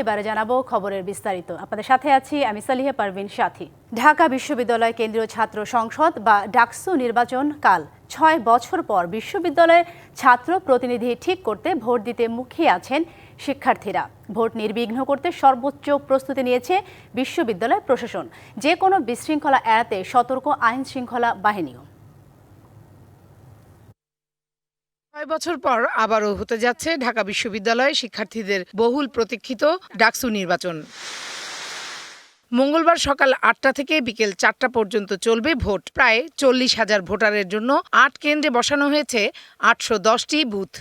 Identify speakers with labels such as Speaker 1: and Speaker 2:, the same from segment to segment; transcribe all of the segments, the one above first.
Speaker 1: এবারে জানাব খবরের বিস্তারিত। আপনাদের সাথে আছি আমি সালিহা পারভিন সাথী। ঢাকা বিশ্ববিদ্যালয় কেন্দ্রীয় ছাত্র সংসদ বা ডাকসু নির্বাচন কাল। ছয় বছর পর বিশ্ববিদ্যালয়ের ছাত্র প্রতিনিধি ঠিক করতে ভোট দিতে মুখিয়ে আছেন শিক্ষার্থীরা। ভোট নির্বিঘ্ন করতে সর্বোচ্চ প্রস্তুতি নিয়েছে বিশ্ববিদ্যালয় প্রশাসন। যে কোনো বিশৃঙ্খলা এড়াতে সতর্ক আইন শৃঙ্খলা বাহিনীও।
Speaker 2: ছয় বছর পর আবারও হতে যাচ্ছে ঢাকা বিশ্ববিদ্যালয়ে শিক্ষার্থীদের বহুল প্রতীক্ষিত ডাকসু নির্বাচন। মঙ্গলবার সকাল আটটা থেকে বিকেল চারটা পর্যন্ত চলবে ভোট। প্রায় চল্লিশ হাজার ভোটারের জন্য আট কেন্দ্রে বসানো হয়েছে আটশো দশটি বুথ।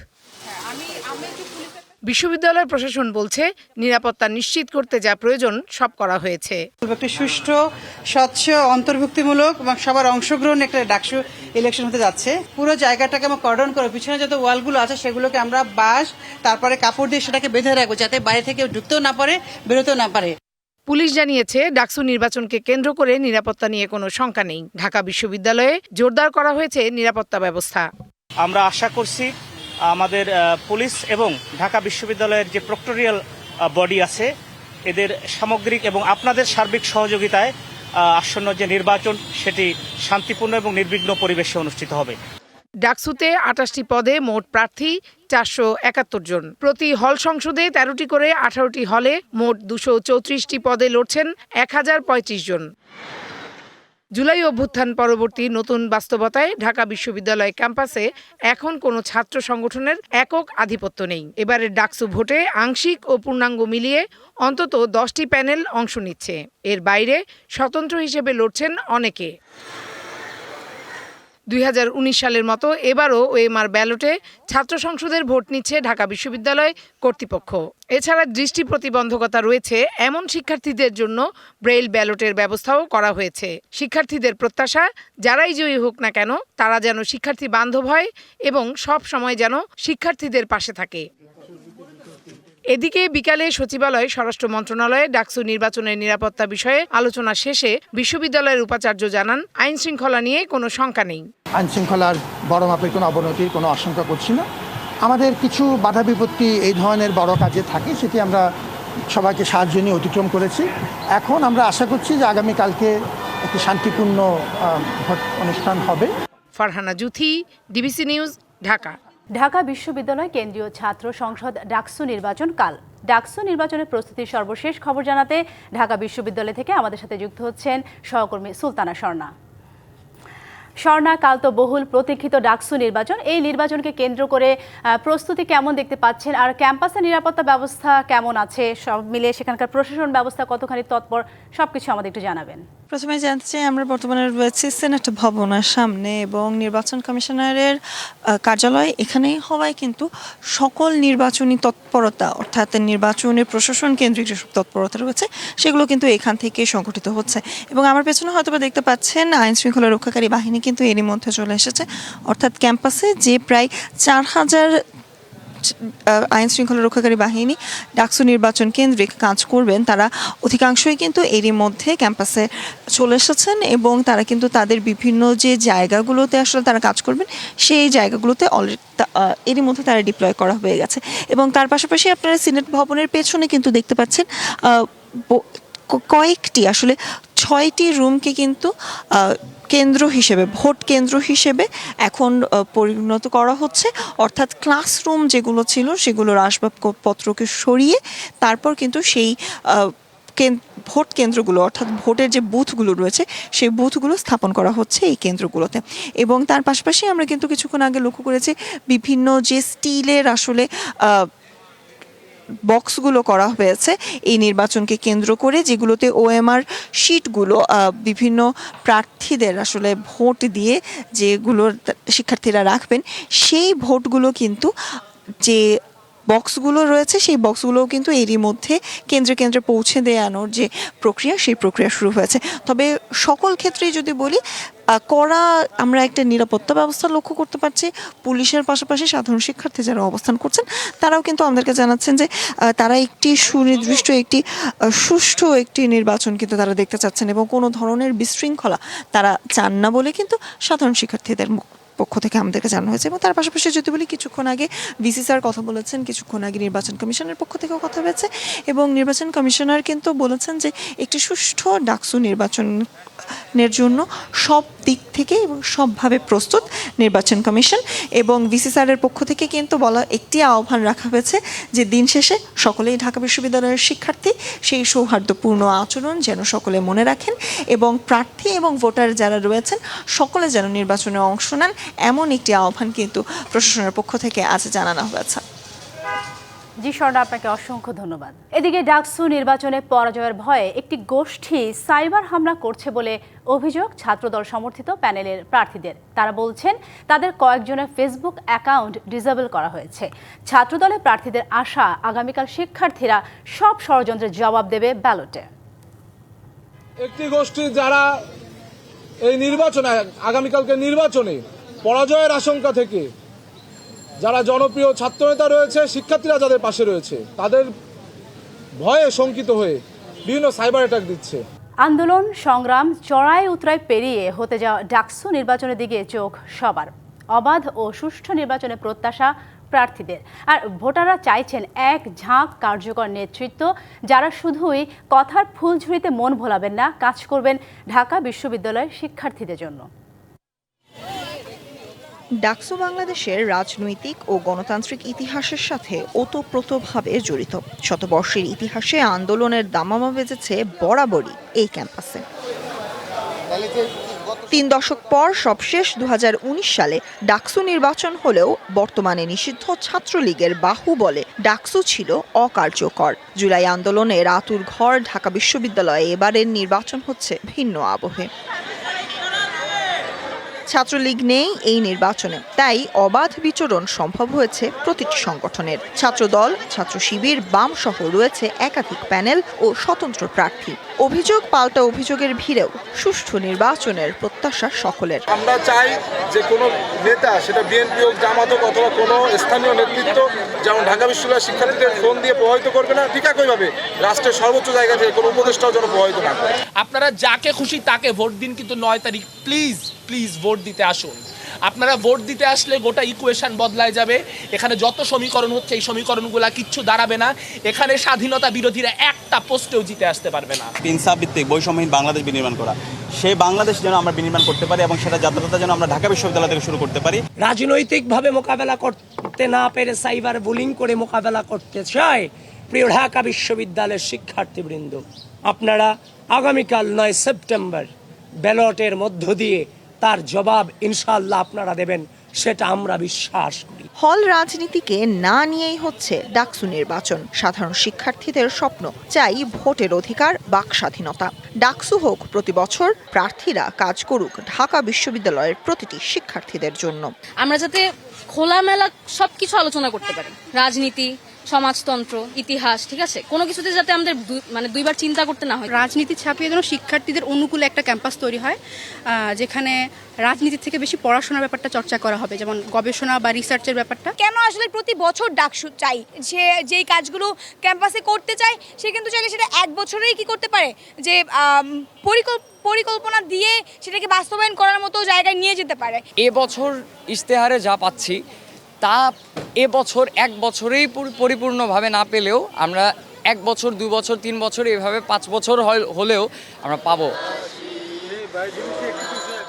Speaker 2: বিশ্ববিদ্যালয় প্রশাসন বলছে নিরাপত্তা নিশ্চিত করতে যা প্রয়োজন সব করা হয়েছে।
Speaker 3: একটি সুষ্ঠু স্বচ্ছ অন্তর্ভুক্তিমূলক এবং সবার অংশগ্রহণ একটা ডাকসু ইলেকশন হতে যাচ্ছে। পুরো জায়গাটাকে আমরা কর্ডন করে পিছনে যত ওয়ালগুলো আছে সেগুলোকে আমরা বাঁশ তারপরে কাপড় দিয়ে সেটাকে বেঁধে রাখব যাতে বাইরে থেকে ঢুকতেও না পারে বেরোতেও না পারে।
Speaker 2: পুলিশ জানিয়েছে ডাকসু নির্বাচনকে কেন্দ্র করে নিরাপত্তা নিয়ে কোনো শঙ্কা নেই। ঢাকা বিশ্ববিদ্যালয়ে জোরদার করা হয়েছে নিরাপত্তা ব্যবস্থা।
Speaker 4: আমরা আশা করছি আমাদের পুলিশ এবং ঢাকা বিশ্ববিদ্যালয়ের যে প্রক্টোরিয়াল বডি আছে, এদের সামগ্রিক এবং আপনাদের সার্বিক সহযোগিতায় আসন্ন যে নির্বাচন, সেটি শান্তিপূর্ণ এবং নির্বিঘ্ন পরিবেশে অনুষ্ঠিত হবে।
Speaker 2: ডাকসুতে আটাশটি পদে মোট প্রার্থী চারশো একাত্তর জন। প্রতি হল সংসদে তেরোটি করে আঠারোটি হলে মোট দুশো চৌত্রিশটি পদে লড়ছেন এক হাজার পঁয়ত্রিশ জন। জুলাই অভ্যুত্থান পরবর্তী নতুন বাস্তবতায় ঢাকা বিশ্ববিদ্যালয় ক্যাম্পাসে এখন কোনো ছাত্র সংগঠনের একক আধিপত্য নেই। এবারের ডাকসু ভোটে আংশিক ও পূর্ণাঙ্গ মিলিয়ে অন্তত দশটি প্যানেল অংশ নিচ্ছে। এর বাইরে স্বতন্ত্র হিসেবে লড়ছেন অনেকে। দুই হাজার উনিশ সালের মতো এবারও ওএমআর ব্যালটে ছাত্র সংসদের ভোট নিচ্ছে ঢাকা বিশ্ববিদ্যালয় কর্তৃপক্ষ। এছাড়া দৃষ্টি প্রতিবন্ধকতা রয়েছে এমন শিক্ষার্থীদের জন্য ব্রেইল ব্যালটের ব্যবস্থাও করা হয়েছে। শিক্ষার্থীদের প্রত্যাশা, যারাই জয়ী হোক না কেন, তারা যেন শিক্ষার্থী বান্ধব হয় এবং সব সময় যেন শিক্ষার্থীদের পাশে থাকে। এদিকে বিকালে সচিবালয় স্বরাষ্ট্র মন্ত্রণালয়ে ডাকসু নির্বাচনের নিরাপত্তা বিষয়ে আলোচনা শেষে বিশ্ববিদ্যালয়ের উপাচার্য জানান আইন শৃঙ্খলা নিয়ে কোনো শঙ্কা নেই।
Speaker 5: আইন শৃঙ্খলার বড় মাপের কোনো অবনতির কোনো আশঙ্কা করছি না। আমাদের কিছু বাধা বিপত্তি এই ধরনের বড় কাজে থাকে সেটি আমরা সবাইকে সাহায্য নিয়ে অতিক্রম করেছি। এখন আমরা আশা করছি যে আগামীকালকে একটি শান্তিপূর্ণ অনুষ্ঠান হবে।
Speaker 2: Farhana Juthi DBC news Dhaka.
Speaker 1: Dhaka বিশ্ববিদ্যালয় কেন্দ্রীয় ছাত্র সংসদ ডাকসু নির্বাচন কাল। ডাকসু নির্বাচনের প্রস্তুতির সর্বশেষ খবর জানাতে ঢাকা বিশ্ববিদ্যালয় থেকে আমাদের সাথে যুক্ত হচ্ছেন সহকর্মী সুলতানা স্বর্ণা। স্বর্ণা, কাল তো বহুল প্রতীক্ষিত ডাকসু নির্বাচন। এই নির্বাচনকে কেন্দ্র করে প্রস্তুতি কেমন দেখতে পাচ্ছেন আর ক্যাম্পাসের নিরাপত্তা ব্যবস্থা কেমন আছে? সব মিলে সেখানকার প্রশাসন ব্যবস্থা কতখানি তৎপর, সবকিছু আমাদের একটু জানাবেন।
Speaker 6: প্রথমে জানতে চাই, আমরা বর্তমানে রয়েছি সেনেট ভবনের সামনে এবং নির্বাচন কমিশনারের কার্যালয় এখানেই হওয়ায় কিন্তু সকল নির্বাচনী তৎপরতা, অর্থাৎ নির্বাচনের প্রশাসন কেন্দ্রিক যেসব তৎপরতা রয়েছে, সেগুলো কিন্তু এখান থেকে সংগঠিত হচ্ছে। এবং আমার পেছনে হয়তো দেখতে পাচ্ছেন, আইন শৃঙ্খলা রক্ষাকারী বাহিনী কিন্তু এরই মধ্যে চলে এসেছে। অর্থাৎ ক্যাম্পাসে যে প্রায় চার হাজার আইন শৃঙ্খলা রক্ষাকারী বাহিনী ডাকসু নির্বাচন কেন্দ্রিক কাজ করবেন। তারা অধিকাংশই কিন্তু এরই মধ্যে ক্যাম্পাসে চলে এসেছেন এবং তারা কিন্তু তাদের বিভিন্ন যে জায়গাগুলোতে আসলে তারা কাজ করবেন, সেই জায়গাগুলোতে এরই মধ্যে তারা ডিপ্লয় করা হয়ে গেছে। এবং তার পাশাপাশি আপনারা সিনেট ভবনের পেছনে কিন্তু দেখতে পাচ্ছেন কয়েকটি, আসলে ছয়টি রুমকে কিন্তু কেন্দ্র হিসেবে, ভোট কেন্দ্র হিসেবে এখন পরিণত করা হচ্ছে। অর্থাৎ ক্লাসরুম যেগুলো ছিল, সেগুলোর আসবাবপত্রকে সরিয়ে তারপর কিন্তু সেই ভোট কেন্দ্রগুলো, অর্থাৎ ভোটের যে বুথগুলো রয়েছে, সেই বুথগুলো স্থাপন করা হচ্ছে এই কেন্দ্রগুলোতে। এবং তার পাশাপাশি আমরা কিন্তু কিছুক্ষণ আগে লক্ষ্য করেছি, বিভিন্ন যে স্টিলের আসলে বক্সগুলো করা হয়েছে এই নির্বাচনকে কেন্দ্র করে, যেগুলোতে ওএমআর শিটগুলো বিভিন্ন প্রার্থীদের আসলে ভোট দিয়ে যেগুলো শিক্ষার্থীরা রাখবেন, সেই ভোটগুলো কিন্তু যে বক্সগুলো রয়েছে, সেই বক্সগুলোও কিন্তু এরই মধ্যে কেন্দ্রে কেন্দ্রে পৌঁছে দেওয়ানোর যে প্রক্রিয়া, সেই প্রক্রিয়া শুরু হয়েছে। তবে সকল ক্ষেত্রেই যদি বলি কড়া আমরা একটা নিরাপত্তা ব্যবস্থা লক্ষ্য করতে পারছি। পুলিশের পাশাপাশি সাধারণ শিক্ষার্থী যারা অবস্থান করছেন, তারাও কিন্তু আমাদেরকে জানাচ্ছেন যে তারা একটি সুনির্দিষ্ট একটি সুষ্ঠু একটি নির্বাচন কিন্তু তারা দেখতে চাচ্ছেন এবং কোনো ধরনের বিশৃঙ্খলা তারা চান না বলে কিন্তু সাধারণ শিক্ষার্থীদের মু- পক্ষ থেকে আমাদেরকে জানানো হয়েছে। এবং তার পাশাপাশি যদি বলি, কিছুক্ষণ আগে ভিসি স্যার কথা বলেছেন, কিছুক্ষণ আগে নির্বাচন কমিশনের পক্ষ থেকেও কথা হয়েছে এবং নির্বাচন কমিশনার কিন্তু বলেছেন যে, একটি সুষ্ঠু ডাকসু নির্বাচনের জন্য সব দিক থেকে এবং সবভাবে প্রস্তুত নির্বাচন কমিশন এবং ভিসি স্যারের পক্ষ থেকে কিন্তু বলা একটি আহ্বান রাখা হয়েছে যে দিন শেষে সকলেই ঢাকা বিশ্ববিদ্যালয়ের শিক্ষার্থী সেই সৌহার্দ্যপূর্ণ আচরণ যেন সকলে মনে রাখেন এবং প্রার্থী এবং ভোটার যারা রয়েছেন সকলে যেন নির্বাচনে অংশ নেন, এমন একটি আহ্বান কিন্তু প্রশাসনের পক্ষ থেকে আজ জানানো হয়েছে।
Speaker 1: জি স্বর্ণা, আপনাকে অসংখ্য ধন্যবাদ। এদিকে ডাকসু নির্বাচনে পরাজয়ের ভয়ে একটি গোষ্ঠী সাইবার হামলা করছে বলে অভিযোগ ছাত্রদল সমর্থিত প্যানেলের প্রার্থীদের। তারা বলছেন, তাদের কয়েকজনের ফেসবুক অ্যাকাউন্ট ডিসেবল করা হয়েছে। ছাত্রদলের প্রার্থীদের আশা, আগামীকাল শিক্ষার্থীরা সব ষড়যন্ত্রের জবাব দেবে ব্যালটে।
Speaker 7: একটি গোষ্ঠী যারা এই নির্বাচনে, আগামীকালকে নির্বাচনে পরাজয়ের আশঙ্কা থেকে যারা জনপ্রিয় ছাত্রনেতা রয়েছে, শিক্ষার্থীরা যাদের পাশে রয়েছে, তাদের ভয়ে শঙ্কিত হয়ে বিভিন্ন সাইবার অ্যাটাক দিচ্ছে।
Speaker 1: আন্দোলন, সংগ্রাম, চড়াই উতরাই পেরিয়ে হতে যাওয়া ডাকসু নির্বাচনের দিকে চোখ সবার। অবাধ ও সুষ্ঠু নির্বাচনে প্রত্যাশা প্রার্থীদের। আর ভোটাররা চাইছেন এক ঝাঁক কার্যকর নেতৃত্ব, যারা শুধুই কথার ফুলঝুরিতে মন ভোলাবেন না, কাজ করবেন ঢাকা বিশ্ববিদ্যালয়ের শিক্ষার্থীদের জন্য।
Speaker 6: ডাকসু বাংলাদেশের রাজনৈতিক ও গণতান্ত্রিক ইতিহাসের সাথে ওতপ্রোতভাবে জড়িত। শতবর্ষের ইতিহাসে আন্দোলনের দামামা বেজেছে বরাবরই এই ক্যাম্পাসে। তিন দশক পর সবশেষ দু হাজার উনিশ সালে ডাকসু নির্বাচন হলেও বর্তমানে নিষিদ্ধ ছাত্রলীগের বাহু বলে ডাকসু ছিল অকার্যকর। জুলাই আন্দোলনের আতুর ঘর ঢাকা বিশ্ববিদ্যালয়ে এবারের নির্বাচন হচ্ছে ভিন্ন আবহে। ছাত্রলীগ নেই এই নির্বাচনে। তাই অবাধ বিচরণ সম্ভব হয়েছে প্রতিটি সংগঠনের। ছাত্রদল ছাত্র শিবির বাম সহ রয়েছে একাধিক প্যানেল ও স্বতন্ত্র প্রার্থী। অভিযোগ পাল্টা অভিযোগের ভিড়েও সুষ্ঠু নির্বাচনের প্রত্যাশা সকলের।
Speaker 8: আমরা চাই যে কোনো নেতা সেটা বিএনপি হোক জামাত হোক অথবা কোনো স্থানীয় নেতৃত্ব যেমন ঢাকা বিশ্ববিদ্যালয়ের শিক্ষার্থীদের ফোন দিয়ে প্রভাবিত করবে না ঠিক একইভাবে রাষ্ট্রের সর্বোচ্চ জায়গা থেকে কোনো উপদেষ্টাও যেন প্রভাবিত না করে।
Speaker 9: আপনারা যাকে খুশি তাকে ভোট দিন কিন্তু নয় তারিখ প্লিজ প্লিজ ভোট দিতে আসুন। আপনারা ভোট দিতে আসলে গোটা ইকুয়েশন বদলায় যাবে। এখানে যত সমীকরণ হচ্ছে এই সমীকরণগুলা কিচ্ছু দাঁড়াবে না। এখানে স্বাধীনতা বিরোধীরা একটা পোস্টেও জিতে আসতে পারবে না।
Speaker 10: ইনসাফ ভিত্তিক বৈষম্যহীন বাংলাদেশ বিনির্মাণ করা। সেই বাংলাদেশ যেন আমরা বিনির্মাণ করতে পারি এবং সেটা যাত্রাটা যেন আমরা ঢাকা বিশ্ববিদ্যালয় থেকে শুরু করতে পারি।
Speaker 11: রাজনৈতিকভাবে মোকাবেলা করতে না পেরে সাইবার বুলিং করে মোকাবেলা করতে চায় প্রিয় ঢাকা বিশ্ববিদ্যালয়ের শিক্ষার্থীবৃন্দ। আপনারা আগামীকাল নয় সেপ্টেম্বর ব্যালটের মধ্য দিয়ে তার জবাব ইনশাআল্লাহ আপনারা দেবেন সেটা আমরা বিশ্বাস করি।
Speaker 6: হল রাজনীতিকে না নিয়েই হচ্ছে ডাকসু নির্বাচন। সাধারণ শিক্ষার্থীদের স্বপ্ন চাই ভোটের অধিকার বাক স্বাধীনতা। ডাকসু হোক প্রতি বছর প্রার্থীরা কাজ করুক ঢাকা বিশ্ববিদ্যালয়ের প্রতিটি শিক্ষার্থীদের জন্য।
Speaker 12: আমরা যাতে খোলামেলা সবকিছু আলোচনা করতে পারি। রাজনীতি সমাজতন্ত্র ইতিহাস ঠিক আছে? কোনো কিছুতে যাতে আমাদের দুই- মানে দুইবার চিন্তা করতে না হয়।
Speaker 13: রাজনীতি ছাপিয়ে যেন শিক্ষার্থীদের অনুকূলে একটা ক্যাম্পাস তৈরি হয় যেখানে রাজনীতির থেকে বেশি পড়াশোনার ব্যাপারটা চর্চা করা হবে যেমন গবেষণা বা রিসার্চের ব্যাপারটা।
Speaker 12: কেন আসলে প্রতি বছর ডাকসু চাই? যে যেই কাজগুলো ক্যাম্পাসে করতে চায় সে কিন্তু চাইলে সেটা এক বছরেই কি করতে পারে? যে পরিকল্প- পরিকল্পনা দিয়ে সেটাকে বাস্তবায়ন করার মতো জায়গায় নিয়ে যেতে পারে।
Speaker 11: এবছর ইশতেহারে যা পাচ্ছি তা এবছর এক বছরেই পরিপূর্ণভাবে না পেলেও আমরা এক বছর, দু বছর, তিন বছর, এভাবে পাঁচ বছর হল- হলেও আমরা পাবো।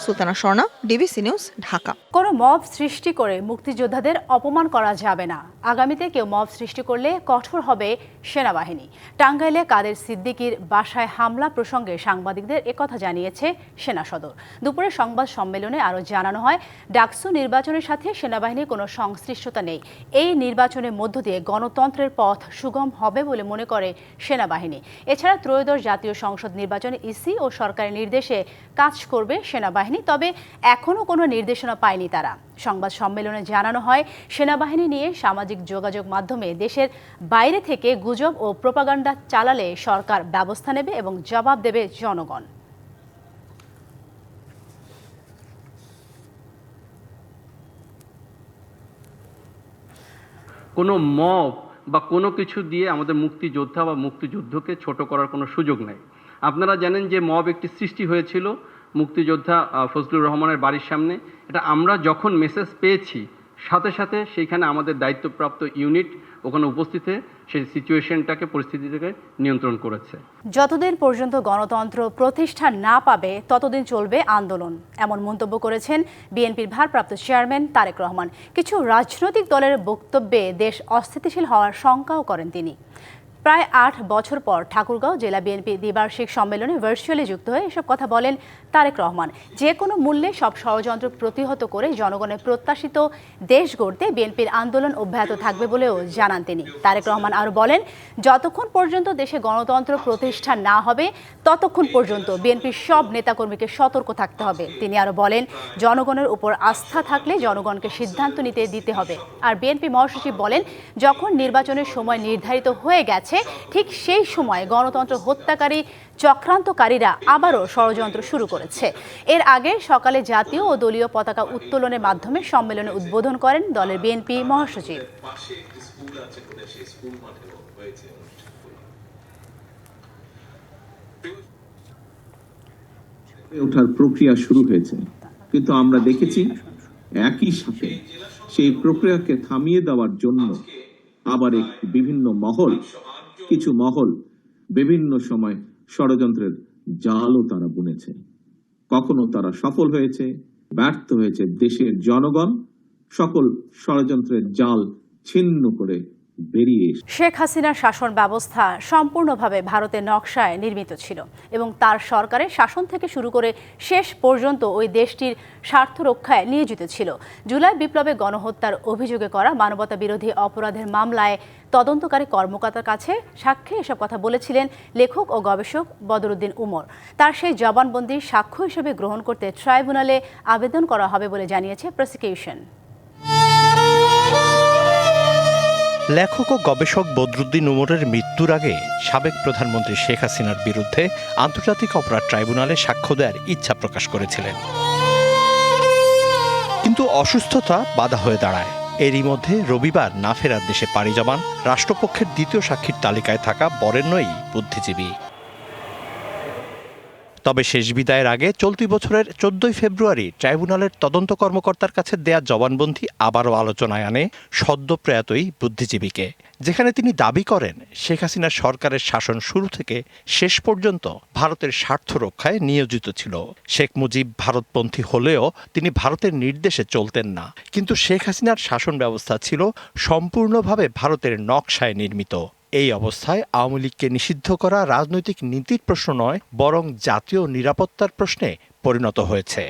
Speaker 6: Sultana Swarna, DBC news, Dhaka.
Speaker 1: কোনো মব সৃষ্টি করে মুক্তিযোদ্ধাদের অপমান করা যাবে না। আগামীতে কেউ মব সৃষ্টি করলে কঠোর হবে সেনাবাহিনী। টাঙ্গাইলে কাদের সিদ্দিকির বাসায় হামলা প্রসঙ্গে সাংবাদিকদের একথা জানিয়েছে সেনা সদর। দুপুরে সংবাদ সম্মেলনে আরও জানানো হয়, ডাকসু নির্বাচনের সাথে সেনাবাহিনীর কোনো সংশ্লিষ্টতা নেই। এই নির্বাচনের মধ্য দিয়ে গণতন্ত্রের পথ সুগম হবে বলে মনে করে সেনাবাহিনী। এছাড়া ত্রয়োদশ জাতীয় সংসদ নির্বাচনে ইসি ও সরকারের নির্দেশে কাজ করবে সেনাবাহিনী। তবে এখনও কোনো নির্দেশনা পায়নি তারা। সংবাদ সম্মেলনে জানানো হয়, সেনাবাহিনী নিয়ে সামাজিক যোগাযোগ মাধ্যমে দেশের বাইরে থেকে গুজব ও প্রোপাগান্ডা চালালে সরকার ব্যবস্থা নেবে এবং জবাব দেবে জনগণ।
Speaker 14: কোনো মব বা কোনো কিছু দিয়ে আমাদের মুক্তিযোদ্ধা বা মুক্তিযুদ্ধকে ছোট করার কোনো সুযোগ নেই। আপনারা জানেন যে মব একটি সৃষ্টি হয়েছিল মুক্তিযোদ্ধা ফজলুর রহমানের বাড়ির সামনে। এটা আমরা যখন মেসেজ পেয়েছি, সাথে সাথে সেইখানে আমাদের দায়িত্বপ্রাপ্ত ইউনিট ওখানে উপস্থিত সেই সিচুয়েশনটাকে পরিস্থিতিটাকে নিয়ন্ত্রণ করেছে।
Speaker 1: যতদিন পর্যন্ত গণতন্ত্র প্রতিষ্ঠা না পাবে, ততদিন চলবে আন্দোলন। এমন মন্তব্য করেছেন বিএনপির ভারপ্রাপ্ত চেয়ারম্যান তারেক রহমান। কিছু রাজনৈতিক দলের বক্তব্যে দেশ অস্থিতিশীল হওয়ার শঙ্কাও করেন তিনি। প্রায় আট বছর পর ঠাকুরগাঁও জেলা বিএনপি দ্বিবার্ষিক সম্মেলনে ভার্চুয়ালি যুক্ত হয়ে এসব কথা বলেন তারেক রহমান। যে কোনো মূল্যে সব ষড়যন্ত্র প্রতিহত করে জনগণের প্রত্যাশিত দেশ গড়তে বিএনপির আন্দোলন অব্যাহত থাকবে বলেও জানান তিনি। তারেক রহমান আরও বলেন, যতক্ষণ পর্যন্ত দেশে গণতন্ত্র প্রতিষ্ঠা না হবে, ততক্ষণ পর্যন্ত বিএনপির সব নেতাকর্মীকে সতর্ক থাকতে হবে। তিনি আরও বলেন, জনগণের উপর আস্থা থাকলে জনগণকে সিদ্ধান্ত নিতে দিতে হবে। আর বিএনপি মহাসচিব বলেন, যখন নির্বাচনের সময় নির্ধারিত হয়ে গেছে ঠিক সেই সময় গণতন্ত্র হত্যাকারী, চক্রান্তকারীরা আবারও ষড়যন্ত্র শুরু করেছে। এর আগে সকালে জাতীয় ও দলীয় পতাকা উত্তোলনের মাধ্যমে সম্মেলনে উদ্বোধন করেন দলের বিএনপি মহাসচিব।
Speaker 15: ওঠার প্রক্রিয়া শুরু হয়েছে। কিন্তু আমরা দেখেছি একই সাথে সেই প্রক্রিয়াকে থামিয়ে দেওয়ার জন্য আবার বিভিন্ন মহল কিছু মহল বিভিন্ন সময় ষড়যন্ত্রের জালও তারা বুনেছে। কখনো তারা সফল হয়েছে, ব্যর্থ হয়েছে দেশের জনগণ, সকল ষড়যন্ত্রের জাল ছিন্ন করে বেরিয়ে
Speaker 1: শেখ হাসিনার শাসন ব্যবস্থা সম্পূর্ণভাবে ভারতের নকশায় নির্মিত ছিল এবং তার সরকারের শাসন থেকে শুরু করে শেষ পর্যন্ত ওই দেশটির স্বার্থ রক্ষায় নিয়োজিত ছিল। জুলাই বিপ্লবে গণহত্যার অভিযোগে করা মানবতা বিরোধী অপরাধের মামলায় তদন্তকারী কর্মকর্তার কাছে সাক্ষী এসব কথা বলেছিলেন লেখক ও গবেষক বদরুদ্দিন উমর। তার সেই জবানবন্দি সাক্ষ্য হিসেবে গ্রহণ করতে ট্রাইব্যুনালে আবেদন করা হবে বলে জানিয়েছে প্রসিকিউশন।
Speaker 16: লেখক ও গবেষক বদরুদ্দিন উমরের মৃত্যুর আগে সাবেক প্রধানমন্ত্রী শেখ হাসিনার বিরুদ্ধে আন্তর্জাতিক অপরাধ ট্রাইব্যুনালে সাক্ষ্য দেওয়ার ইচ্ছা প্রকাশ করেছিলেন। কিন্তু অসুস্থতা বাধা হয়ে দাঁড়ায়। এরই মধ্যে রবিবার না ফেরার দেশে পাড়ি জমান রাষ্ট্রপক্ষের দ্বিতীয় সাক্ষীর তালিকায় থাকা বরেণ্যই বুদ্ধিজীবী। তবে শেষ বিদায়ের আগে চলতি বছরের চোদ্দই ফেব্রুয়ারি ট্রাইব্যুনালের তদন্ত কর্মকর্তার কাছে দেয়া জবানবন্দি আবারও আলোচনায় আনে সদ্য প্রয়াতই বুদ্ধিজীবীকে। যেখানে তিনি দাবি করেন, শেখ হাসিনার সরকারের শাসন শুরু থেকে শেষ পর্যন্ত ভারতের স্বার্থ রক্ষায় নিয়োজিত ছিল। শেখ মুজিব ভারতপন্থী হলেও তিনি ভারতের নির্দেশে চলতেন না। কিন্তু শেখ হাসিনার শাসন ব্যবস্থা ছিল সম্পূর্ণভাবে ভারতের নকশায় নির্মিত। এই অবস্থায় আওয়ামী লীগকে নিষিদ্ধ করা রাজনৈতিক নীতির প্রশ্ন নয়, বরং জাতীয় নিরাপত্তার প্রশ্নে পরিণত হয়েছে।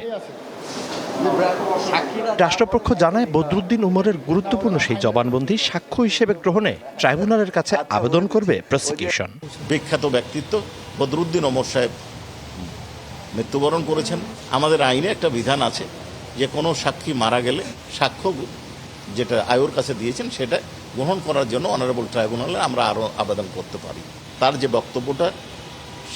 Speaker 16: রাষ্ট্রপক্ষ জানায়, বদরুদ্দিন উমরের গুরুত্বপূর্ণ সেই জবানবন্দি সাক্ষ্য হিসেবে গ্রহণে ট্রাইব্যুনালের কাছে আবেদন করবে প্রসিকিউশন।
Speaker 17: বিখ্যাত ব্যক্তিত্ব বদরুদ্দিন ওমর সাহেব মৃত্যুবরণ করেছেন। আমাদের আইনে একটা বিধান আছে যে কোনো সাক্ষী মারা গেলে সাক্ষ্য যেটা আয়োর কাছে দিয়েছেন সেটা গ্রহণ করার জন্য অনারেবল ট্রাইব্যুনালে আমরা আরও আবেদন করতে পারি। তার যে বক্তব্যটা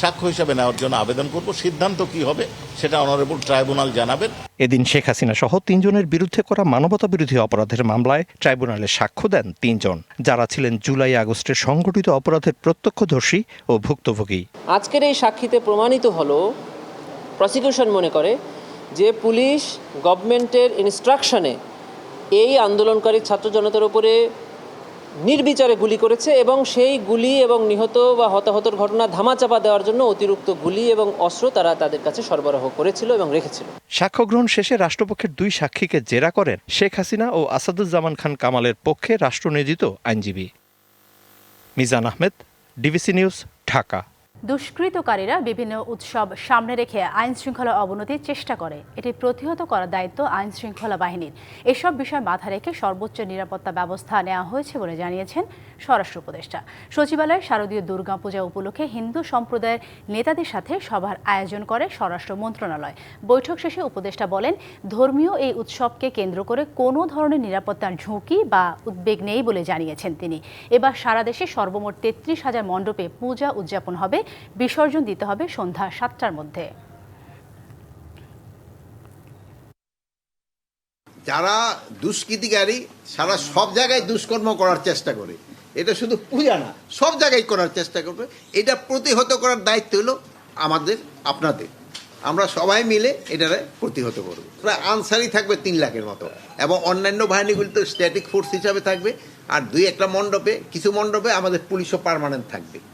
Speaker 17: সাক্ষ্য হিসাবে নেওয়ার জন্য আবেদন করব সিদ্ধান্ত কি হবে সেটা অনারেবল ট্রাইব্যুনাল জানাবেন।
Speaker 16: এদিন শেখ হাসিনা সহ তিনজনের বিরুদ্ধে করা মানবতা বিরোধী অপরাধের মামলায় ট্রাইব্যুনালে সাক্ষ্য দেন তিনজন। যারা ছিলেন জুলাই আগস্টের সংঘটিত অপরাধের প্রত্যক্ষদর্শী ও ভুক্তভোগী।
Speaker 18: আজকের এই সাক্ষীতে প্রমাণিত হলো প্রসিকিউশন মনে করে যে পুলিশ গভর্নমেন্টের ইনস্ট্রাকশনে এই আন্দোলনকারী ছাত্র জনতার উপরে নির্বিচারে গুলি করেছে এবং সেই গুলি এবং নিহত বা হতাহতর ঘটনা ধামাচাপা দেওয়ার জন্য অতিরিক্ত গুলি এবং অস্ত্র তারা তাদের কাছে সরবরাহ করেছিল এবং রেখেছিল।
Speaker 16: সাক্ষ্য গ্রহণ শেষে রাষ্ট্রপক্ষের দুই সাক্ষীকে জেরা করেন শেখ হাসিনা ও আসাদুজ্জামান খান কামালের পক্ষে রাষ্ট্রনিয়োজিত আইনজীবী। Mizan Ahmed, DBC news, Dhaka.
Speaker 1: দুষ্কৃতকারীরা বিভিন্ন উৎসব সামনে রেখে আইন শৃঙ্খলা অবনতির চেষ্টা করে। এটি প্রতিহত করার দায়িত্ব আইন শৃঙ্খলা বাহিনীর। এসব বিষয় মাথা রেখে সর্বোচ্চ নিরাপত্তা ব্যবস্থা নেওয়া হয়েছে বলে জানিয়েছেন স্বরাষ্ট্র উপদেষ্টা। সচিবালয়ের শারদীয় দুর্গাপূজা উপলক্ষে হিন্দু সম্প্রদায়ের নেতাদের সাথে সভার আয়োজন করে স্বরাষ্ট্র মন্ত্রণালয়। বৈঠক শেষে উপদেষ্টা বলেন, ধর্মীয় এই উৎসবকে কেন্দ্র করে কোনো ধরনের নিরাপত্তার ঝুঁকি বা উদ্বেগ নেই বলে জানিয়েছেন তিনি। এবার সারা দেশে সর্বমোট তেত্রিশ হাজার মণ্ডপে পূজা উদযাপন হবে বিসর্জন দিতে হবে সন্ধ্যা সাতটার মধ্যে।
Speaker 19: যারা দুষ্কৃতিকারী সারা সব জায়গায় দুষ্কর্ম করার চেষ্টা করে। এটা শুধু পূজা না, সব জায়গায় করার চেষ্টা করবে। এটা প্রতিহত করার দায়িত্ব হলো আমাদের, আপনাদের। আমরা সবাই মিলে এটারে প্রতিহত করব। প্রায় আনসারই থাকবে তিন লাখের মতো। এবং অন্যান্য বাহিনীগুলি তো স্ট্যাটিক ফোর্স হিসাবে থাকবে। আর দুই একটা মণ্ডপে, কিছু মণ্ডপে আমাদের পুলিশও পার্মানেন্ট থাকবে।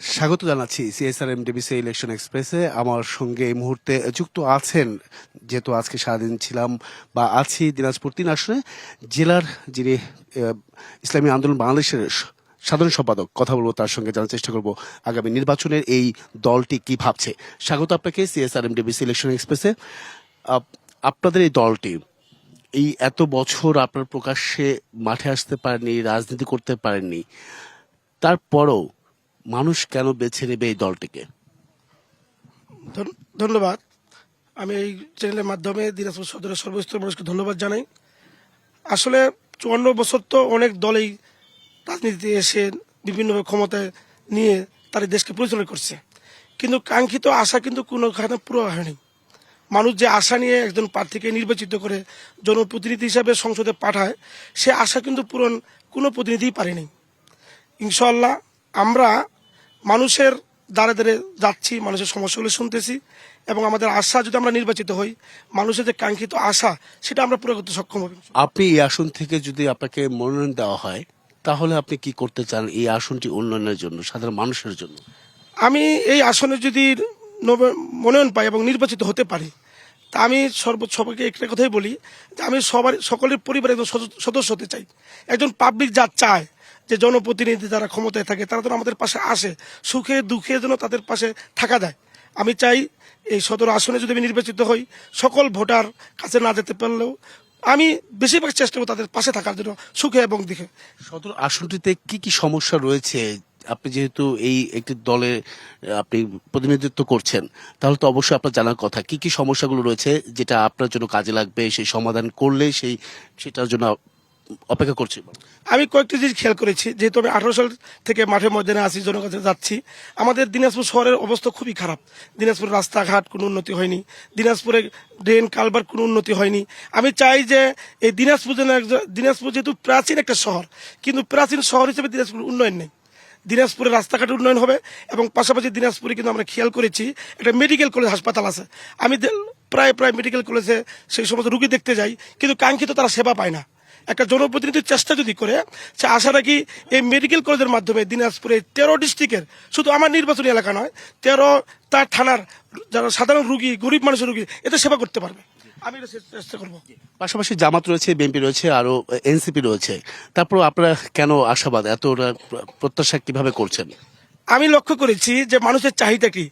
Speaker 20: স্বাগত জানাচ্ছি সিএসআরএম ডিবিসি ইলেকশন এক্সপ্রেসে আমার সঙ্গে এই মুহূর্তে যুক্ত আছেন, যেহেতু আজকে সারাদিন ছিলাম বা আছি দিনাজপুর তিন আসনে জেলার যিনি ইসলামী আন্দোলন বাংলাদেশের সাধারণ সম্পাদক, কথা বলব তার সঙ্গে জানার চেষ্টা করব আগামী নির্বাচনের এই দলটি কি ভাবছে। স্বাগত আপনাকে সিএসআরএম ডিবিসি ইলেকশন এক্সপ্রেসে আপ- আপনাদের এই দলটি, এই এত বছর আপনার প্রকাশ্যে মাঠে আসতে পারেননি, রাজনীতি করতে পারেননি, তারপরও মানুষ কেন বেছে নেবে এই দলটিকে?
Speaker 21: ধন- ধন্যবাদ। আমি এই চ্যানেলের মাধ্যমে দিনাজপুর সদরের সর্বস্তরের মানুষকে ধন্যবাদ জানাই। আসলে চুয়ান্ন বছর তো অনেক দলেই রাজনীতিতে এসে বিভিন্নভাবে ক্ষমতায় নিয়ে তার দেশকে পরিচালনা করছে। কিন্তু কাঙ্ক্ষিত আশা কিন্তু কোনো খাতে পুরো হয়নি। মানুষ যে আশা নিয়ে একজন প্রার্থীকে নির্বাচিত করে জনপ্রতিনিধি হিসাবে সংসদে পাঠায়, সে আশা কিন্তু পূরণ কোনো প্রতিনিধিই পারেনি। ইনশাল্লাহ আমরা মানুষের দ্বারে দ্বারে যাচ্ছি মানুষের সমস্যাগুলো শুনতেছি এবং আমাদের আশা যদি আমরা নির্বাচিত হই মানুষের যে কাঙ্ক্ষিত আশা সেটা আমরা পুরো করতে সক্ষম হব।
Speaker 20: আপনি এই আসন থেকে যদি আপনাকে মনোনয়ন দেওয়া হয় তাহলে আপনি কি করতে চান এই আসনটি উন্নয়নের জন্য সাধারণ মানুষের জন্য?
Speaker 21: আমি এই আসনে যদি মনোনয়ন পাই এবং নির্বাচিত হতে পারি তা আমি সর্ব সবাইকে একটা কথাই বলি যে আমি সবার সকলের পরিবারের একজন সদস্য হতে চাই। একজন পাবলিক যা চায় যে জনপ্রতিনিধি যারা ক্ষমতায় থাকে, তারা যেন আমাদের পাশে আসে, সুখে, দুঃখে যেন তাদের পাশে থাকা যায়। আমি চাই এই সদর আসনে যদি আমি নির্বাচিত হই, সকল ভোটার কাছে না যেতে পারলেও আমি বেশিরভাগ চেষ্টা করব তাদের পাশে থাকার জন্য, সুখে এবং দিকে
Speaker 20: সদর আসনটিতে কি কি সমস্যা রয়েছে? আপনি যেহেতু এই একটি দলে, আপনি প্রতিনিধিত্ব করছেন, তাহলে তো অবশ্যই আপনার জানার কথা। কি কি সমস্যাগুলো রয়েছে যেটা আপনার জন্য কাজে লাগবে, সেই সমাধান করলে সেই, সেটার জন্য অপেক্ষা করছি।
Speaker 21: আমি কয়েকটি জিনিস খেয়াল করেছি, যেহেতু আমি আঠারো সাল থেকে মাঠে ময়দানে আসি জনকাছে যাচ্ছি। আমাদের দিনাজপুর শহরের অবস্থা খুবই খারাপ। দিনাজপুর রাস্তাঘাট কোনো উন্নতি হয়নি। দিনাজপুরে ড্রেন কালবার কোনো উন্নতি হয়নি। আমি চাই যে এই দিনাজপুর দিনাজপুর যেহেতু প্রাচীন একটা শহর, কিন্তু প্রাচীন শহর হিসেবে দিনাজপুর উন্নয়ন নেই। দিনাজপুরে রাস্তাঘাট উন্নয়ন হবে এবং পাশাপাশি দিনাজপুরে কিন্তু আমরা খেয়াল করেছি, একটা মেডিকেল কলেজ হাসপাতাল আছে। আমি প্রায় প্রায় মেডিকেল কলেজে সেই সমস্ত রুগী দেখতে যাই, কিন্তু কাঙ্ক্ষিত তারা সেবা পায় না। একটা জনপ্রতিনিধির চেষ্টা যদি করে সে আশা রাখি এই মেডিকেল কলেজের মাধ্যমে দিনাজপুরে তেরো ডিস্ট্রিক্টের শুধু আমার নির্বাচনী এলাকা নয় তেরো তার থানার যারা সাধারণ রুগী গরিব মানুষের রুগী এতে সেবা করতে পারবে। আমি চেষ্টা করব।
Speaker 20: পাশাপাশি জামাত রয়েছে বিএনপি রয়েছে আরও এনসিপি রয়েছে। তারপর আপনারা কেন আশাবাদ? এত প্রত্যাশা কীভাবে করছেন?
Speaker 21: আমি লক্ষ্য করেছি যে মানুষের চাহিদা কি?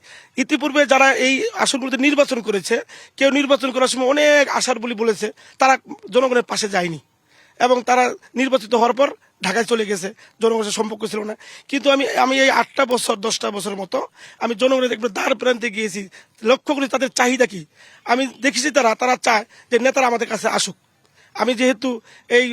Speaker 21: ইতিপূর্বে যারা এই আসনগুলোতে নির্বাচন করেছে কেউ নির্বাচন করার সময় অনেক আশার বলি বলেছে তারা জনগণের পাশে যায়নি। এবং তারা নির্বাচিত হওয়ার পর ঢাকায় চলে গেছে। জনগণের সম্পর্ক ছিল না। কিন্তু আমি আমি এই আটটা বছর, দশটা বছর মতো আমি জনগণের একবার দ্বার প্রান্তে গিয়েছি। লক্ষ্য করি তাদের চাহিদা কি? আমি দেখেছি তারা তারা চায় যে নেতারা আমাদের কাছে আসুক। আমি যেহেতু এই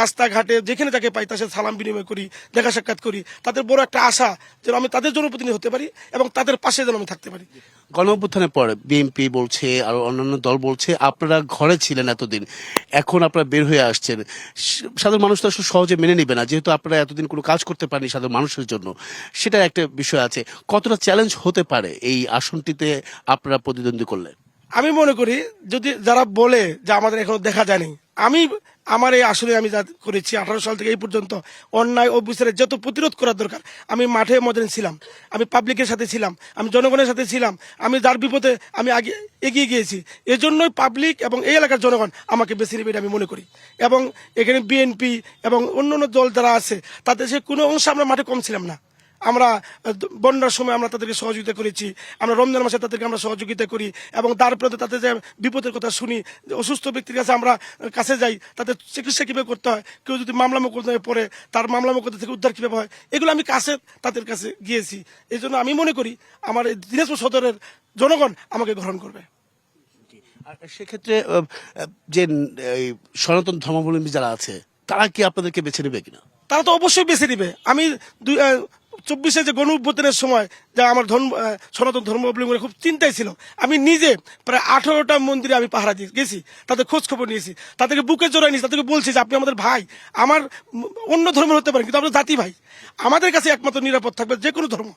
Speaker 21: রাস্তাঘাটে যেখানে যাকে পাই তার সাথে সালাম বিনিময় করি দেখা সাক্ষাৎ করি তাদের বড় একটা আশা যেন আমি তাদের জনপ্রতিনিধি হতে পারি এবং তাদের পাশে যেন আমি থাকতে পারি।
Speaker 20: গণ অভ্যুত্থানের পর বিএনপি বলছে আর অন্যান্য দল বলছে আপনারা ঘরে ছিলেন এতদিন এখন আপনারা বের হয়ে আসছেন। সাধারণ মানুষ তো আসলে সহজে মেনে নেবে না যেহেতু আপনারা এতদিন কোনো কাজ করতে পারেনি সাধারণ মানুষের জন্য। সেটা একটা বিষয় আছে কতটা চ্যালেঞ্জ হতে পারে এই আসনটিতে আপনারা প্রতিদ্বন্দ্বী করলে?
Speaker 21: আমি মনে করি যদি যারা বলে যে আমাদের এখনও দেখা যায়নি আমি আমার এই আসলে আমি যা করেছি, আঠারো সাল থেকে এই পর্যন্ত অন্যায় অফিসারের যত প্রতিরোধ করার দরকার, আমি মাঠে ময়দানে ছিলাম, আমি পাবলিকের সাথে ছিলাম, আমি জনগণের সাথে ছিলাম, আমি যার বিপদে আমি আগে এগিয়ে গিয়েছি, এজন্যই পাবলিক এবং এই এলাকার জনগণ আমাকে বেছে নেবে আমি মনে করি। এবং এখানে বিএনপি এবং অন্য অন্য দল যারা আছে, তাদের সে কোনো অংশে আমরা মাঠে কম ছিলাম না। আমরা বন্যার সময় আমরা তাদেরকে সহযোগিতা করেছি আমরা রমজান মাসে তাদেরকে আমরা সহযোগিতা করি এবং তারপরে তাদের যে বিপদের কথা শুনি অসুস্থ ব্যক্তির কাছে আমরা কাছে যাই তাদের চিকিৎসা কীভাবে করতে হয় কেউ যদি মামলা মোকদ্দমায় পড়ে তার মামলা মোকদ্দমা থেকে উদ্ধার কীভাবে হয় এগুলো আমি কাছে তাদের কাছে গিয়েছি। এই জন্য আমি মনে করি আমার এই দিনাজপুর সদরের জনগণ আমাকে গ্রহণ করবে।
Speaker 20: আর সেক্ষেত্রে যে সনাতন ধর্মাবলম্বী যারা আছে তারা কি আপনাদেরকে বেছে নেবে কিনা?
Speaker 21: তারা তো অবশ্যই বেছে নিবে। আমি দুই চব্বিশে যে গণ সময় যা আমার ধর্ম সনাতন ধর্ম অবলম্বনে খুব চিন্তায় ছিল, আমি নিজে প্রায় আঠারোটা মন্দিরে আমি পাহারা দিয়ে গেছি, তাদের খোঁজ খবর নিয়েছি, তাদেরকে বুকে জড়াই নিয়েছি, তাদেরকে বলছি যে আপনি আমাদের ভাই, আমার অন্য ধর্মের হতে পারেন, কিন্তু আমরা জাতি ভাই। আমাদের কাছে একমাত্র নিরাপদ থাকবে যে কোনো ধর্ম।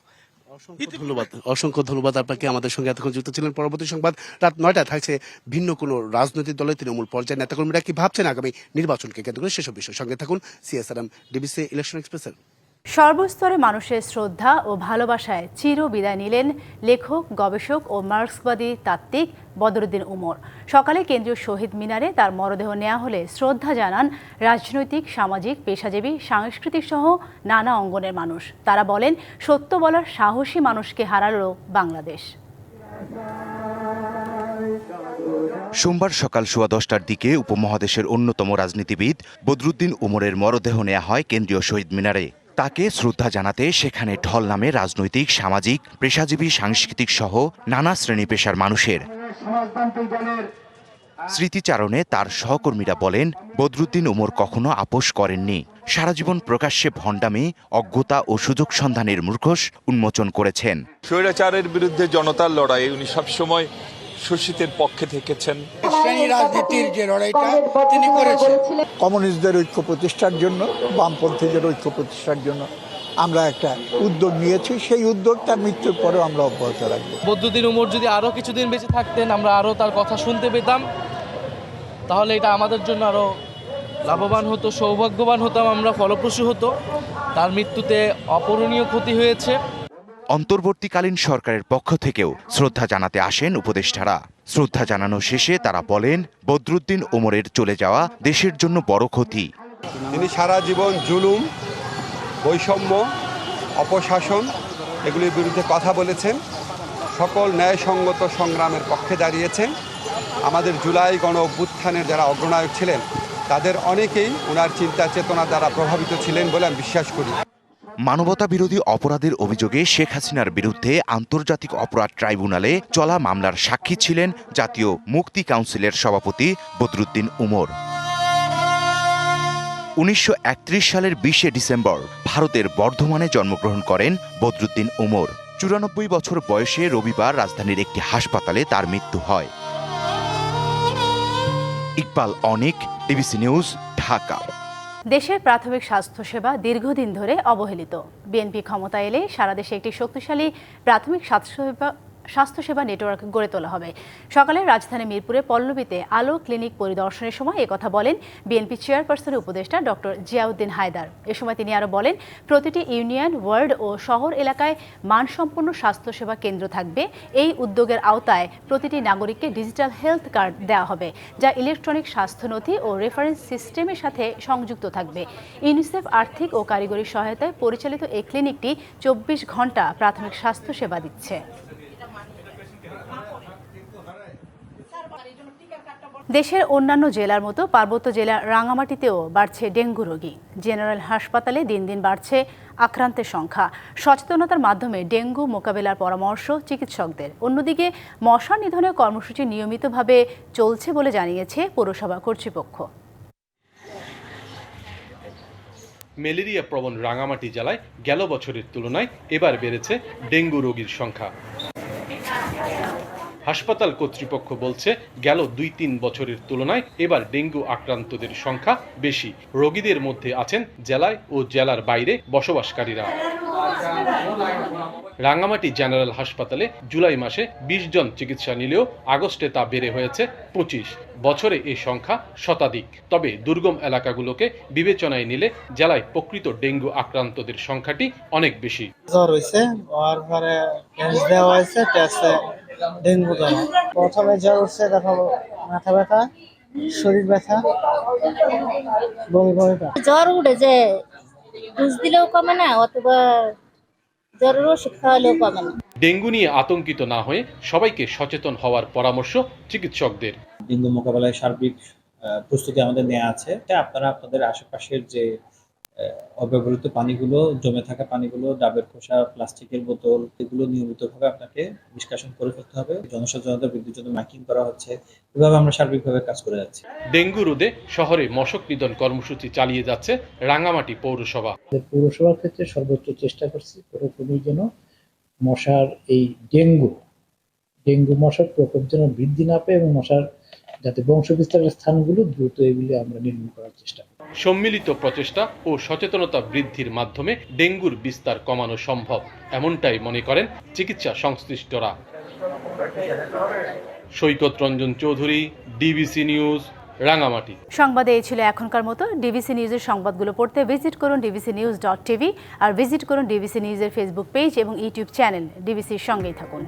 Speaker 20: ধন্যবাদ, অসংখ্য ধন্যবাদ আপনাকে আমাদের সঙ্গে এতক্ষণ যুক্ত ছিলেন। পরবর্তী সংবাদ, রাত নয়টায় থাকছে ভিন্ন কোনো রাজনৈতিক দলের তৃণমূল পর্যায়ের নেতাকর্মীরা কি ভাবছেন আগামী নির্বাচনকে কেন্দ্র করে? সেসব বিষয় সঙ্গে থাকুন সিএসআরএম ডিবিসি ইলেকশন এক্সপ্রেসের
Speaker 1: সর্বস্তরে মানুষের শ্রদ্ধা ও ভালোবাসায় চির বিদায় নিলেন লেখক, গবেষক ও মার্ক্সবাদী তাত্ত্বিক বদরুদ্দিন উমর। সকালে কেন্দ্রীয় শহীদ মিনারে তার মরদেহ নেওয়া হলে শ্রদ্ধা জানান রাজনৈতিক, সামাজিক, পেশাজীবী, সাংস্কৃতিক সহ নানা অঙ্গনের মানুষ। তারা বলেন, সত্য বলার সাহসী মানুষকে হারালো বাংলাদেশ।
Speaker 22: সোমবার সকাল সোয়া দশটার দিকে উপমহাদেশের অন্যতম রাজনীতিবিদ বদরুদ্দিন উমরের মরদেহ নেওয়া হয় কেন্দ্রীয় শহীদ মিনারে। তাকে শ্রদ্ধা জানাতে সেখানে ঢল নামে রাজনৈতিক, সামাজিক, পেশাজীবী, সাংস্কৃতিক সহ নানা শ্রেণি পেশার মানুষের। স্মৃতিচারণে তার সহকর্মীরা বলেন, বদরুদ্দিন উমর কখনো আপোষ করেননি। সারা জীবন প্রকাশ্যে ভণ্ডামি, অজ্ঞতা ও সুযোগ সন্ধানের মুখোশ উন্মোচন করেছেন।
Speaker 23: স্বৈরাচারের বিরুদ্ধে জনতার লড়াই, উনি সবসময় শোষিতের পক্ষে থেকেছেন।
Speaker 24: শ্রেণি রাজনীতির যে লড়াইটা তিনি করেছেন। কমিউনিস্টদের ঐক্য প্রতিষ্ঠার জন্য বামপন্থীদের ঐক্য প্রতিষ্ঠার জন্য আমরা একটা উদ্যোগ নিয়েছি। সেই উদ্যোগ তার মৃত্যুর পরেও আমরা অব্যাহত রাখব।
Speaker 25: বদ্যুদ্দিন উমর যদি আরও কিছুদিন বেঁচে থাকতেন আমরা আরও তার কথা শুনতে পেতাম। তাহলে এটা আমাদের জন্য আরও লাভবান হতো সৌভাগ্যবান হতাম আমরা ফলপ্রসূ হতো। তার মৃত্যুতে অপূরণীয় ক্ষতি হয়েছে।
Speaker 22: অন্তর্বর্তীকালীন সরকারের পক্ষ থেকেও শ্রদ্ধা জানাতে আসেন উপদেষ্টারা। শ্রদ্ধা জানানো শেষে তারা বলেন, বদরুদ্দিন ওমরের চলে যাওয়া দেশের জন্য বড় ক্ষতি।
Speaker 26: তিনি সারা জীবন জুলুম, বৈষম্য, অপশাসন এগুলির বিরুদ্ধে কথা বলেছেন। সকল ন্যায়সঙ্গত সংগ্রামের পক্ষে দাঁড়িয়েছেন। আমাদের জুলাই গণ অভ্যুত্থানের যারা অগ্রনায়ক ছিলেন, তাদের অনেকেই ওনার চিন্তা চেতনা দ্বারা প্রভাবিত ছিলেন বলে আমি বিশ্বাস করি।
Speaker 22: মানবতা বিরোধী অপরাধের অভিযোগে শেখ হাসিনার বিরুদ্ধে আন্তর্জাতিক অপরাধ ট্রাইব্যুনালে চলা মামলার সাক্ষী ছিলেন জাতীয় মুক্তি কাউন্সিলের সভাপতি বদরুদ্দিন উমর। উনিশশো একত্রিশ সালের বিশে ডিসেম্বর ভারতের বর্ধমানে জন্মগ্রহণ করেন বদরুদ্দিন উমর। চুরানব্বই বছর বয়সে রবিবার রাজধানীর একটি হাসপাতালে তার মৃত্যু হয়। Iqbal Anik DBC news, Dhaka.
Speaker 1: দেশের প্রাথমিক স্বাস্থ্যসেবা দীর্ঘদিন ধরে অবহেলিত। বিএনপি ক্ষমতা এলে সারা দেশে একটি শক্তিশালী প্রাথমিক স্বাস্থ্যসেবা স্বাস্থ্যসেবা নেটওয়ার্ক গড়ে তোলা হবে। সকালে রাজধানী মিরপুরে পল্লবীতে আলো ক্লিনিক পরিদর্শনের সময় একথা বলেন বিএনপি চেয়ারপারসনের উপদেষ্টা ডক্টর জিয়াউদ্দিন হায়দার। এ সময় তিনি আরও বলেন, প্রতিটি ইউনিয়ন, ওয়ার্ড ও শহর এলাকায় মানসম্পন্ন স্বাস্থ্যসেবা কেন্দ্র থাকবে। এই উদ্যোগের আওতায় প্রতিটি নাগরিককে ডিজিটাল হেলথ কার্ড দেওয়া হবে, যা ইলেকট্রনিক স্বাস্থ্য নথি ও রেফারেন্স সিস্টেমের সাথে সংযুক্ত থাকবে। ইউনিসেফ আর্থিক ও কারিগরি সহায়তায় পরিচালিত এই ক্লিনিকটি চব্বিশ ঘণ্টা প্রাথমিক স্বাস্থ্যসেবা দিচ্ছে। দেশের অন্যান্য জেলার মতো পার্বত্য জেলার রাঙামাটিতেও বাড়ছে ডেঙ্গু রোগী। জেনারেল হাসপাতালে দিন দিন বাড়ছে আক্রান্তের সংখ্যা। সচেতনতার মাধ্যমে ডেঙ্গু মোকাবেলার পরামর্শ চিকিৎসকদের। অন্যদিকে মশা নিধনের কর্মসূচি নিয়মিতভাবে চলছে বলে জানিয়েছে পৌরসভা কর্তৃপক্ষ।
Speaker 27: ম্যালেরিয়া প্রবণ রাঙামাটি জেলায় গেল বছরের তুলনায় এবার বেড়েছে ডেঙ্গু রোগীর সংখ্যা। হাসপাতাল কর্তৃপক্ষ বলছে, গেল দুই তিন বছরের তুলনায় এবার ডেঙ্গু আক্রান্তদের সংখ্যা বেশি। রোগীদের মধ্যে আছেন জেলায় ও জেলার বাইরে বসবাসকারীরা। রাঙ্গামাটি জেনারেল হাসপাতালে জুলাই মাসে ২০ জন চিকিৎসা নিলেও আগস্টে তা বেড়ে হয়েছে পঁচিশ। বছরে এই সংখ্যা শতাধিক। তবে দুর্গম এলাকাগুলোকে বিবেচনায় নিলে জেলায় প্রকৃত ডেঙ্গু আক্রান্তদের সংখ্যাটি অনেক বেশি।
Speaker 28: জ্বর হয়েছে ডেঙ্গু জ্বর। প্রথমে জ্বর উঠছে তখন মাথা ব্যথা শরীর ব্যথা বমি বমি
Speaker 29: জ্বর উঠেছে ডোজ দিলেও কমে না অথবা জ্বরের ওষুধ খাওয়ালেও কমে না।
Speaker 27: ডেঙ্গু নিয়ে আতঙ্কিত না হয়ে সবাইকে সচেতন হওয়ার পরামর্শ চিকিৎসকদের।
Speaker 30: ডেঙ্গু মোকাবেলায় সার্বিক আহ, প্রস্তুতি আমাদের নেওয়া আছে। আপনারা আপনাদের আশেপাশের যে
Speaker 31: অব্যবহৃত পানিগুলো জমে থাকা পানিগুলো ডাবের খোসা প্লাস্টিকের বোতল এগুলো নিয়মিতভাবে আপনাকে নিষ্কাশন করে ফেলতে হবে। জনসচেতনতা বৃদ্ধির জন্য মাইকিং করা হচ্ছে এভাবে আমরা সার্বিকভাবে কাজ করে যাচ্ছি।
Speaker 27: ডেঙ্গু রোধে শহরে মশক নিধন কর্মসূচি চালিয়ে যাচ্ছে রাঙামাটি পৌরসভা।
Speaker 28: পৌরসভার ক্ষেত্রে সর্বোচ্চ চেষ্টা করছি পুরোপুরি যেন মশার এই ডেঙ্গু ডেঙ্গু মশার প্রকোপ যেন বৃদ্ধি না পায় এবং মশার যাতে বংশ বিস্তারের স্থানগুলো দ্রুত এগুলি আমরা নির্মূল করার চেষ্টা করি।
Speaker 27: সম্মিলিত প্রচেষ্টা ও সচেতনতা বৃদ্ধির মাধ্যমে ডেঙ্গুর বিস্তার কমানো সম্ভব এমনটাই মনে করেন চিকিৎসা সংশ্লিষ্টরা। Saikat Ranjan Chowdhury DBC news Rangamati.
Speaker 1: সংবাদে এই ছিল এখনকার মতো। ডিবিসি নিউজের সংবাদগুলো পড়তে ভিজিট করুন ডিবিসি নিউজ ডট টিভি আর ভিজিট করুন ডিবিসি নিউজের ফেসবুক পেজ এবং ইউটিউব চ্যানেল। ডিবিসির সঙ্গেই থাকুন।